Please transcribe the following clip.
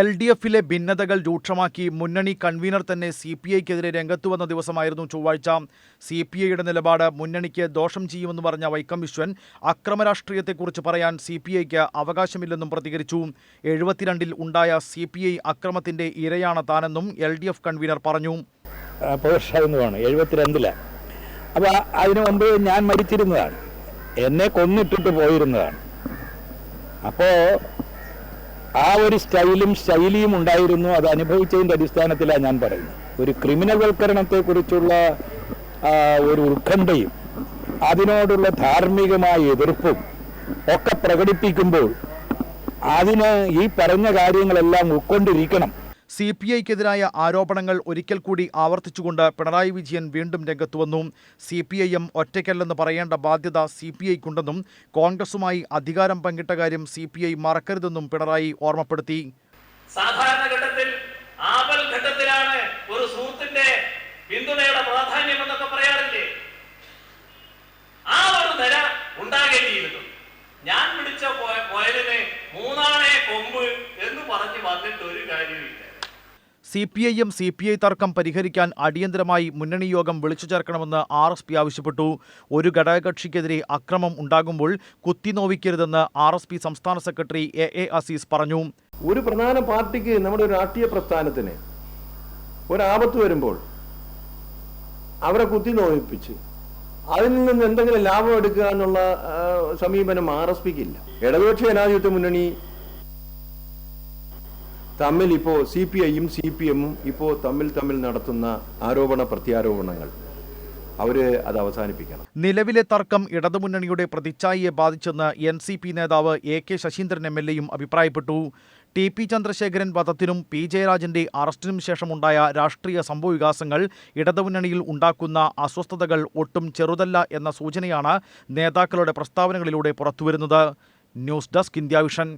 L D എഫിലെ ഭിന്നതകൾ രൂക്ഷമാക്കി മുന്നണി convener തന്നെ സി പി ഐക്കെതിരെ രംഗത്തു വന്ന ദിവസമായിരുന്നു ചൊവ്വാഴ്ച. സി പി ഐയുടെ നിലപാട് മുന്നണിക്ക് ദോഷം ചെയ്യുമെന്ന് പറഞ്ഞ വൈക്കം വിശ്വൻ അക്രമരാഷ്ട്രീയത്തെക്കുറിച്ച് പറയാൻ സി പി ഐക്ക് അവകാശമില്ലെന്നും പ്രതികരിച്ചു. എഴുപത്തിരണ്ടിൽ ഉണ്ടായ സി പി ഐ അക്രമത്തിന്റെ ഇരയാണ് താനെന്നും എൽ ഡി എഫ് കൺവീനർ പറഞ്ഞു. അപ്പോൾ അതിനു മുമ്പ് ഞാൻ മരിച്ചിരുന്നതാണ്. എന്നെ കൊന്നിട്ടിട്ട് പോയിരുന്നതാണ്. അപ്പോൾ ആ ഒരു സ്റ്റൈലും ശൈലിയും ഉണ്ടായിരുന്നു. അത് അനുഭവിച്ചതിന്റെ അടിസ്ഥാനത്തിലാണ് ഞാൻ പറയുന്നത്. ഒരു ക്രിമിനൽവൽക്കരണത്തെക്കുറിച്ചുള്ള ആ, ഒരു ഉത്കണ്ഠയും അതിനോടുള്ള ധാർമ്മികമായ എതിർപ്പും ഒക്കെ പ്രകടിപ്പിക്കുമ്പോൾ അതിന് ഈ പറഞ്ഞ കാര്യങ്ങളെല്ലാം ഉൾക്കൊണ്ടിരിക്കണം. സി പി ഐക്കെതിരായ ആരോപണങ്ങൾ ഒരിക്കൽ കൂടി ആവർത്തിച്ചുകൊണ്ട് പിണറായി വിജയൻ വീണ്ടും രംഗത്തുവന്നു സി പി ഐ എം ഒറ്റയ്ക്കല്ലെന്ന് പറയേണ്ട ബാധ്യത സി പി ഐക്കുണ്ടെന്നും കോൺഗ്രസുമായി അധികാരം പങ്കിട്ട കാര്യം സി പി ഐ മറക്കരുതെന്നും പിണറായി ഓർമ്മപ്പെടുത്തി. സാധാരണ ഘട്ടത്തിൽ ആപൽ ഘട്ടത്തിലാണ് ഒരു സുഹൃത്തിന്റെ പിന്തുണയുടെ പ്രാധാന്യം എന്നൊക്കെ പറയാറില്ലേ? ആ ഒരു നില ഉണ്ടാകേണ്ടിയിരുന്നു. ഞാൻ പിടിച്ച പോയ- പോയതിന് മൂന്നാണേ കൊമ്പ് എന്ന് പറഞ്ഞ് വന്നിട്ട് ഒരു കാര്യമില്ല C P I M C P I തർക്കം പരിഹരിക്കാൻ അടിയന്തരമായി മുന്നണി യോഗം വിളിച്ചു ചേർക്കണമെന്ന് ആർ എസ് പി ആവശ്യപ്പെട്ടു. ഒരു ഘടകകക്ഷിക്കെതിരെ അക്രമം ഉണ്ടാകുമ്പോൾ കുത്തിനോവിക്കരുതെന്ന് ആർ എസ് പി സംസ്ഥാന സെക്രട്ടറി എ എ അസീസ് പറഞ്ഞു. ഒരു പ്രധാന പാർട്ടിക്ക് നമ്മുടെ ഒരു രാഷ്ട്രീയ പ്രസ്ഥാനത്തിന് ഒരാപത്ത് വരുമ്പോൾ അവരെ കുത്തി നോവിപ്പിച്ച് അതിൽ നിന്ന് എന്തെങ്കിലും ലാഭം എടുക്കുക എന്നുള്ള സമീപനം ആർ എസ് പിക്ക് ഇല്ല. ഇടതുപക്ഷ ജനാധിപത്യ മുന്നണി തമ്മിൽ ഇപ്പോൾ സി പി ഐയും സി പി എമ്മും ഇപ്പോൾ തമ്മിൽ തമ്മിൽ നടത്തുന്ന ആരോപണ പ്രത്യാരോപണങ്ങൾ. അവർ അത് അവസാനിപ്പിക്കണം. നിലവിലെ തർക്കം ഇടതുമുന്നണിയുടെ പ്രതിച്ഛായയെ ബാധിച്ചെന്ന് എൻ സി പി നേതാവ് A K Saseendran M L എയും അഭിപ്രായപ്പെട്ടു. ടി പി ചന്ദ്രശേഖരൻ വധത്തിനും പി ജയരാജന്റെ അറസ്റ്റിനും ശേഷമുണ്ടായ രാഷ്ട്രീയ സംഭവവികാസങ്ങൾ ഇടതുമുന്നണിയിൽ ഉണ്ടാക്കുന്ന അസ്വസ്ഥതകൾ ഒട്ടും ചെറുതല്ല എന്ന സൂചനയാണ് നേതാക്കളുടെ പ്രസ്താവനകളിലൂടെ പുറത്തുവരുന്നത്. News desk India vision